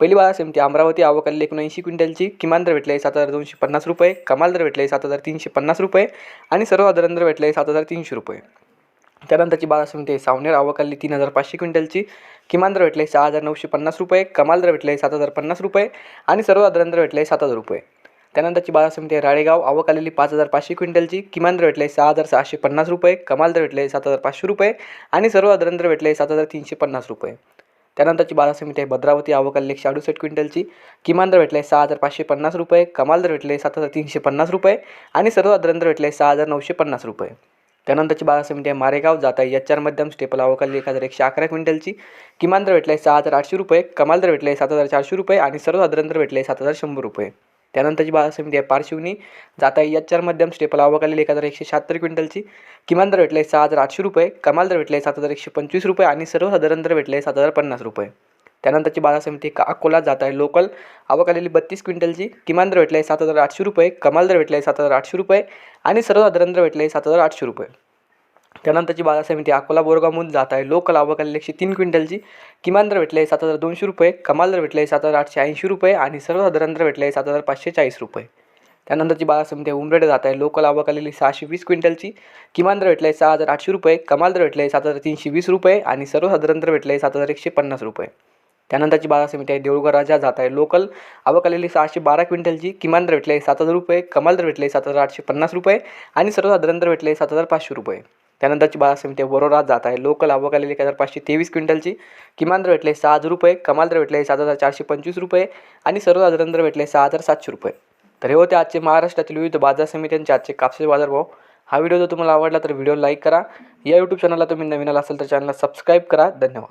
पहिली बाजार समिती अमरावती आवकाली एकोणऐंशी क्विंटलची किमान दर भेटले सात हजार दोनशे पन्नास रुपये कमाल दर भेटले सात हजार तीनशे पन्नास रुपये आणि सर्वसाधारण दर भेटले सात हजार तीनशे रुपये. त्यानंतरची बाजार समिती आहे सावनेर आवकाली तीन हजार पाचशे क्विंटलची किमान दर भेटले सहा हजार नऊशे पन्नास रुपये कमाल दर भेटले सात हजार पन्नास रुपये आणि सर्वसाधारण दर भेटले सात हजार रुपये. त्यानंतरची बाजार समिती आहे राळेगाव आवक आलेली पाच हजार पाचशे क्विंटलची किमान दर भेटले सहा हजार सहाशे पन्नास रुपये कमाल दर भेटले सात हजार पाचशे रुपये आणि सर्वसाधारण दर भेटले सात हजार तीनशे पन्नास रुपये. त्यानंतरची बाजार समिती आहे भद्रावती आवक एकशे अडुसष्ट क्विंटलची. किमान दर भेटले सहा हजार पाचशे पन्नास रुपये कमाल दर भेटले सात हजार तीनशे पन्नास रुपये आणि सर्वसाधारण दर भेटले सहा हजार नऊशे पन्नास रुपये. त्यानंतरची बाजार समिती आहे मारेगाव जाता एच आर मध्यम स्टेपल आवकाली एक हजार एकशे अकरा क्विंटलची. किमान दर भेटले सहा हजार आठशे रुपये कमाल दर भेटले सात हजार चारशे रुपये आणि सर्वसाधारण दर भेटले सात हजार शंभर रुपये. त्यानंतरची बाजार समिती आहे पारशिवनी जाता एच आर मध्यम स्टेपल आवकाली एक हजार एकशे शहात्तर क्विंटलची. किमान दर भेटले सहा हजार आठशे रुपये कमाल दर भेटले सात हजार एकशे पंचवीस रुपये आणि सर्वसाधारण दर भेटले सात हजार पन्नास रुपये. त्यानंतरची बाजार समिती का अकोला जात आहे लोकल आवक आलेली बत्तीस क्विंटलची. किमान दर भेटले सात हजार आठशे रुपये कमाल दर भेटले सात हजार आठशे रुपये आणि सर्वसाधारण दर भेटले सात हजार आठशे रुपये. त्यानंतरची बाजार समिती अकोला बोरगावमधून जात आहे. लोकल आवक एकशे तीन क्विंटलची किमान दर भेटले सात हजार दोनशे रुपये कमाल दर भेटले सात हजार आठशे ऐंशी रुपये आणि सर्वसाधारण दर भेटले सात हजार पाचशे चाळीस रुपये. त्यानंतरची बाजार समिती आहे उमरेड जात आहे. लोकल आवक सहाशे वीस क्विंटलची किमान दर भेटले सहा हजार आठशे रुपये कमाल दर भेटले सात हजार तीनशे वीस रुपये आणि सर्वसाधारण दर भेटले सात हजार एकशे पन्नास रुपये. त्यानंतरची बाजार समिती आहे देऊळगाव राजा जात आहे. लोकल आवक सहाशे बारा क्विंटलची किमान दर भेटले सात हजार रुपये कमाल दर भेटले सात हजार आठशे पन्नास रुपये आणि सर्वसाधारण दर भेटले सात हजार पाचशे रुपये. त्यानंतरची बाजार समिती वरोरात जात आहे. लोकल आवक आलेली एक हजार पाचशे तेवीस क्विंटलची. किमान दर भेटले सहा हजार रुपये कमाल दर भेटले सात हजार चारशे पंचवीस रुपये आणि सर्वसाधारण दर भेटले सहा हजार सातशे रुपये. तर हे होते आजचे महाराष्ट्रातील विविध बाजार समित्यांचे आजचे कापसाचे बाजारभाव हा व्हिडिओ जर तुम्हाला आवडला तर व्हिडिओ लाईक करा. या यूट्यूब चॅनलला तुम्ही नवीन आला असेल तर चॅनलला सबस्क्राईब करा. धन्यवाद.